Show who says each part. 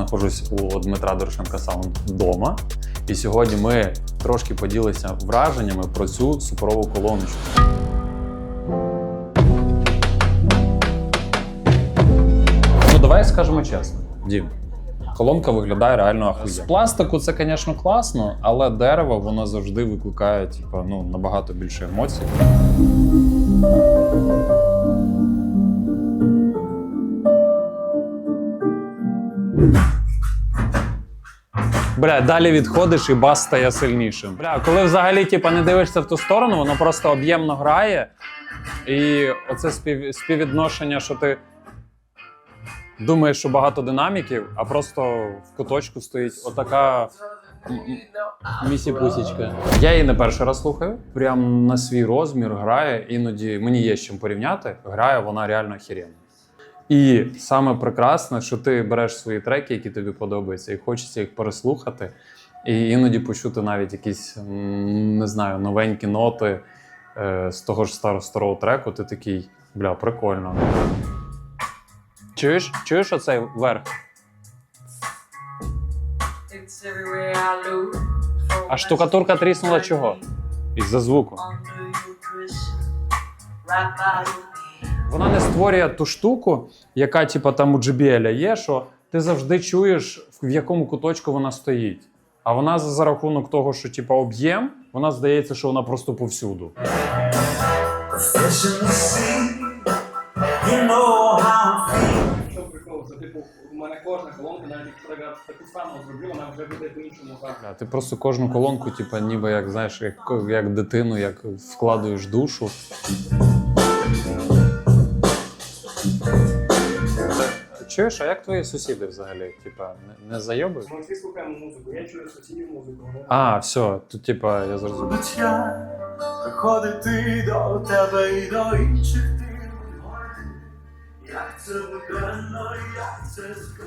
Speaker 1: знаходжусь у Дмитра Дорошенка Саунд вдома. І сьогодні ми трошки поділися враженнями про цю суперову колоночку. Ну, давай скажемо чесно, Дім. Колонка виглядає реально ахуєнно. З пластику це, звісно, класно, але дерево воно завжди викликає типу, ну, набагато більше емоцій. Бля, далі відходиш і бас стає сильнішим. Бля, коли взагалі типу, не дивишся в ту сторону, воно просто об'ємно грає. І оце спів... співвідношення, що ти думаєш, що багато динаміків, а просто в куточку стоїть отака місі-пусічка. Я її не перший раз слухаю. Прям на свій розмір грає. Іноді мені є з чим порівняти. Грає вона реально охеренно. І саме прекрасне, що ти береш свої треки, які тобі подобаються, і хочеться їх переслухати, і іноді почути навіть якісь не знаю, новенькі ноти е, з того ж старого, старого треку. Ти такий, бля, прикольно. Чуєш? Чуєш оцей верх? А штукатурка тріснула чого? Із-за звуку. Вона не створює ту штуку, яка, типа, там у JBL є, що ти завжди чуєш, в якому куточку вона стоїть. А вона за, рахунок того, що типа об'єм, вона здається, що вона просто повсюду.
Speaker 2: Що прикол, це типу, у мене кожна колонка, навіть якщо я таку саму зроблю, вона вже буде по-іншому.
Speaker 1: Ти просто кожну колонку, типа, ніби як знаєш, як, як дитину, як вкладуєш душу. Чуєш, а як твої сусіди взагалі? Типа, не, не зайобують?
Speaker 2: Ми всі слухаємо музику, я чую сусідів музику. вони-
Speaker 1: А, все, тут, типа, я зрозумів.
Speaker 3: Я, приходити до тебе і до інших ти. Як це буденно, як це звично.